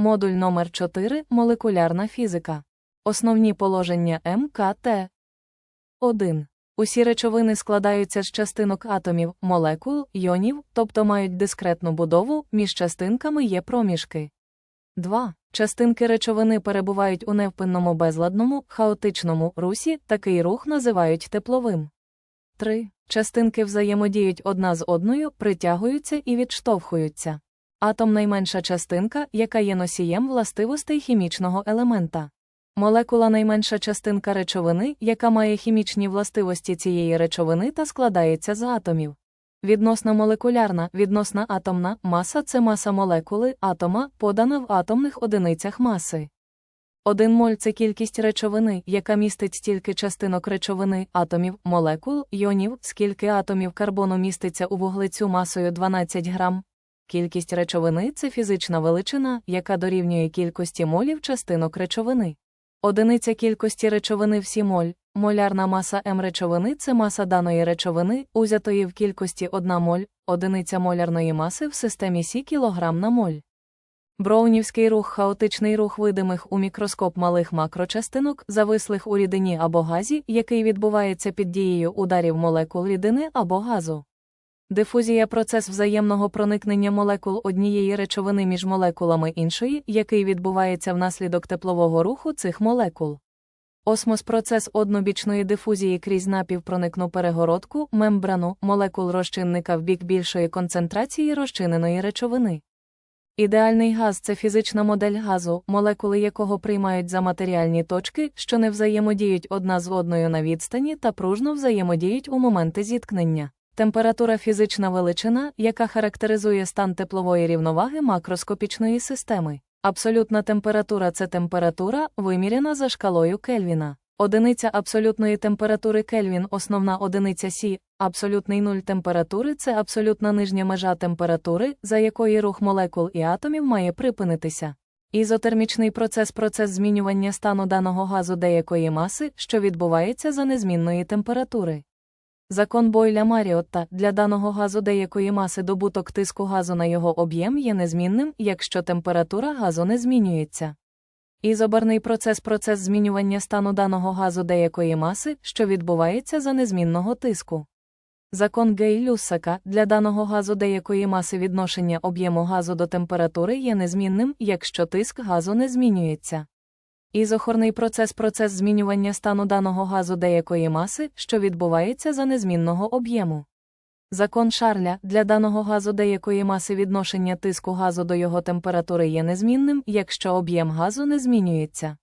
Модуль номер 4 Молекулярна фізика. Основні положення МКТ. 1. Усі речовини складаються з частинок атомів, молекул, йонів, тобто мають дискретну будову, між частинками є проміжки. 2. Частинки речовини перебувають у невпинному безладному, хаотичному русі, такий рух називають тепловим. 3. Частинки взаємодіють одна з одною, притягуються і відштовхуються. Атом найменша частинка, яка є носієм властивостей хімічного елемента. Молекула найменша частинка речовини, яка має хімічні властивості цієї речовини та складається з атомів. Відносна молекулярна, відносна атомна маса це маса молекули атома, подана в атомних одиницях маси. 1 моль це кількість речовини, яка містить стільки частинок речовини, атомів, молекул, йонів, скільки атомів карбону міститься у вуглецю масою 12 грам. Кількість речовини це фізична величина, яка дорівнює кількості молів частинок речовини. Одиниця кількості речовини всі моль. Молярна маса М речовини це маса даної речовини, узятої в кількості 1 моль, одиниця молярної маси в системі Сі кілограм на моль. Броунівський рух хаотичний рух видимих у мікроскоп малих макрочастинок, завислих у рідині або газі, який відбувається під дією ударів молекул рідини або газу. Дифузія процес взаємного проникнення молекул однієї речовини між молекулами іншої, який відбувається внаслідок теплового руху цих молекул. Осмос процес однобічної дифузії крізь напівпроникну перегородку, мембрану молекул розчинника в бік більшої концентрації розчиненої речовини. Ідеальний газ це фізична модель газу, молекули якого приймають за матеріальні точки, що не взаємодіють одна з одною на відстані та пружно взаємодіють у моменти зіткнення. Температура фізична величина, яка характеризує стан теплової рівноваги макроскопічної системи. Абсолютна температура це температура, виміряна за шкалою Кельвіна. Одиниця абсолютної температури Кельвін основна одиниця Сі, абсолютний нуль температури це абсолютна нижня межа температури, за якої рух молекул і атомів має припинитися. Ізотермічний процес процес змінювання стану даного газу деякої маси, що відбувається за незмінної температури. Закон Бойля Маріотта для даного газу деякої маси добуток тиску газу на його об'єм є незмінним, якщо температура газу не змінюється. Ізобарний процес процес змінювання стану даного газу деякої маси, що відбувається за незмінного тиску. Закон Гей-Люссака для даного газу деякої маси відношення об'єму газу до температури є незмінним, якщо тиск газу не змінюється. Ізохорний процес процес змінювання стану даного газу деякої маси, що відбувається за незмінного об'єму. Закон Шарля для даного газу деякої маси відношення тиску газу до його температури є незмінним, якщо об'єм газу не змінюється.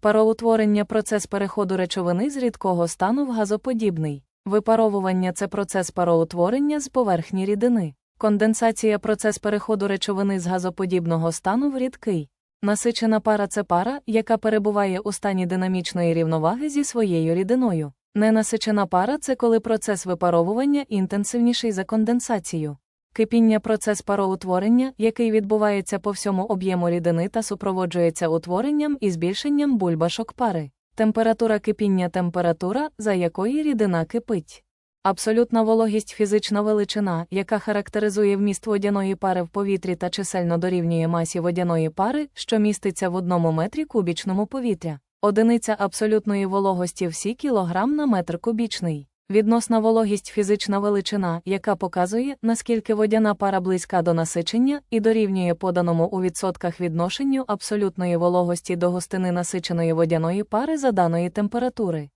Пароутворення процес переходу речовини з рідкого стану в газоподібний. Випаровування це процес пароутворення з поверхні рідини. Конденсація процес переходу речовини з газоподібного стану в рідкий. Насичена пара це пара, яка перебуває у стані динамічної рівноваги зі своєю рідиною. Ненасичена пара це коли процес випаровування інтенсивніший за конденсацію. Кипіння процес пароутворення, який відбувається по всьому об'єму рідини та супроводжується утворенням і збільшенням бульбашок пари. Температура кипіння температура, за якої рідина кипить. Абсолютна вологість фізична величина, яка характеризує вміст водяної пари в повітрі та чисельно дорівнює масі водяної пари, що міститься в одному метрі кубічному повітря. Одиниця абсолютної вологості всі кілограм на метр кубічний. Відносна вологість фізична величина, яка показує, наскільки водяна пара близька до насичення і дорівнює поданому у відсотках відношенню абсолютної вологості до густини насиченої водяної пари за даної температури.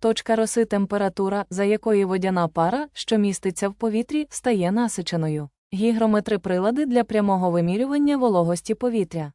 Точка роси температура, за якої водяна пара, що міститься в повітрі, стає насиченою. Гігрометри прилади для прямого вимірювання вологості повітря.